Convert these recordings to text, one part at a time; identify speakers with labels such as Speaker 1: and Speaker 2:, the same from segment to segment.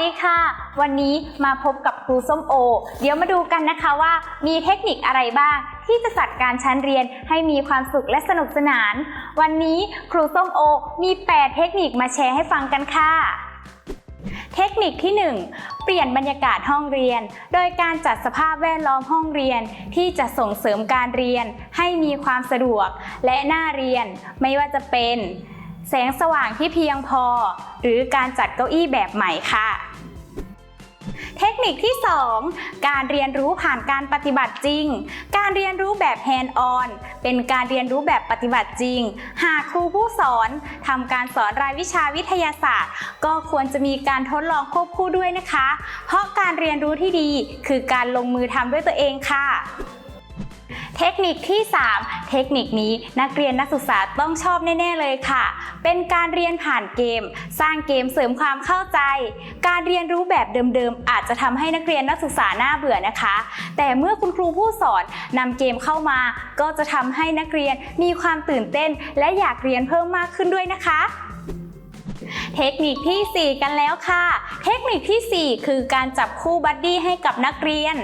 Speaker 1: ดีค่ะ วันนี้มาพบกับครูส้มโอ เดี๋ยวมาดูกันนะคะว่ามีเทคนิคอะไรบ้าง ที่จะจัดการชั้นเรียนให้มีความสุขและสนุกสนาน วันนี้ครูส้มโอมี 8 เทคนิคมาแชร์ให้ฟังกันค่ะ เทคนิคที่ 1 เปลี่ยนบรรยากาศห้องเรียน โดยการจัดสภาพแวดล้อมห้องเรียน ที่จะส่งเสริมการเรียน ให้มีความสะดวกและน่าเรียน ไม่ว่าจะเป็น แสงสว่างที่เพียงพอ หรือการจัดเก้าอี้แบบใหม่ค่ะ เทคนิคที่ 2 การเรียนรู้ผ่านการปฏิบัติจริง การเรียนรู้แบบ hand on เป็นการเรียนรู้แบบปฏิบัติจริง หากครูผู้สอนทำการสอนรายวิชาวิทยาศาสตร์ ก็ควรจะมีการทดลองควบคู่ด้วยนะคะ เพราะการเรียนรู้ที่ดีคือการลงมือทำด้วยตัวเองค่ะ เทคนิคที่ 3 เทคนิคนี้นักเรียนนักศึกษาต้องชอบแน่ ๆ เลยค่ะ เป็นการเรียนผ่านเกม สร้างเกมเสริมความเข้าใจ การเรียนรู้แบบเดิมๆ อาจจะทำให้นักเรียนนักศึกษาหน่าเบื่อนะคะ แต่เมื่อคุณครูผู้สอนนำเกมเข้ามา ก็จะทำให้นักเรียนมีความตื่นเต้น และอยากเรียนเพิ่มมากขึ้นด้วยนะคะ เทคนิคที่ 4 กันแล้วค่ะ เทคนิคที่ 4 คือการจับคู่บัดดี้ให้กับนักเรียน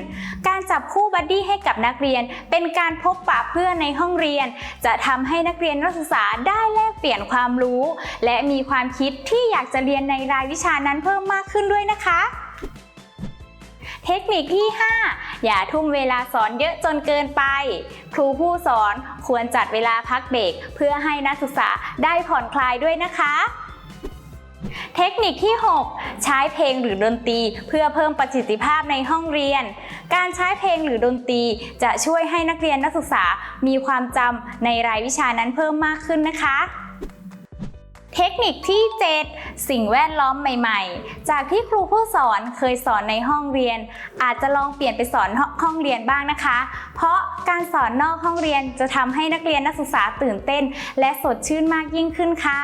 Speaker 1: การจับคู่บัดดี้ให้กับนักเรียน เป็นการพบปะเพื่อนในห้องเรียน จะทำให้นักเรียนนักศึกษาได้แลกเปลี่ยนความรู้ และมีความคิดที่อยากจะเรียนในรายวิชานั้นเพิ่มมากขึ้นด้วยนะคะเทคนิคที่ 5 อย่าทุ่มเวลาสอนเยอะจนเกินไป ครูผู้สอนควรจัดเวลาพักเบรกเพื่อให้นักศึกษาได้ผ่อนคลายด้วยนะคะ คนิคที่ 6 ใช้เพลงหรือดนตรี เพื่อเพิ่มประสิทธิภาพในห้องเรียน การใช้เพลงหรือดนตรี จะช่วยให้นักเรียนนักศึกษามีความจำในรายวิชานั้นเพิ่มมากขึ้นนะคะเทคนิคที่ 7 สิ่งแวดล้อมใหม่ ๆ จากที่ครูผู้สอนเคยสอนในห้องเรียน อาจจะลองเปลี่ยนไปสอนห้องเรียนบ้างนะคะ เพราะการสอนนอกห้องเรียนจะทำให้นักเรียนนักศึกษาตื่นเต้น และสดชื่นมากยิ่งขึ้นค่ะ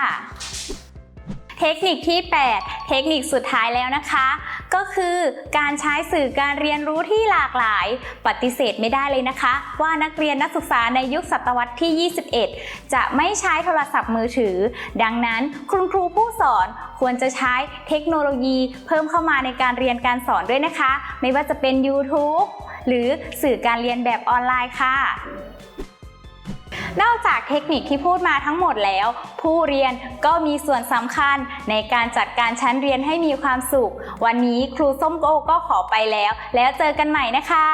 Speaker 1: เทคนิคที่ 8 เทคนิคสุดท้ายแล้วนะคะ ก็คือการใช้สื่อการเรียนรู้ที่หลากหลาย ปฏิเสธไม่ได้เลยนะคะ ว่านักเรียนนักศึกษาในยุคศตวรรษที่ 21 จะไม่ใช้โทรศัพท์มือถือ ดังนั้นคุณครูผู้สอนควรจะใช้เทคโนโลยี เพิ่มเข้ามาในการเรียนการสอนด้วยนะคะ ไม่ว่าจะเป็น YouTube หรือสื่อการเรียนแบบออนไลน์ค่ะ นอกจากเทคนิคที่พูดมาทั้งหมดแล้ว ผู้เรียนก็มีส่วนสำคัญในการจัดการชั้นเรียนให้มีความสุข วันนี้ครูส้มโกก็ขอไปแล้ว แล้วเจอกันใหม่นะคะ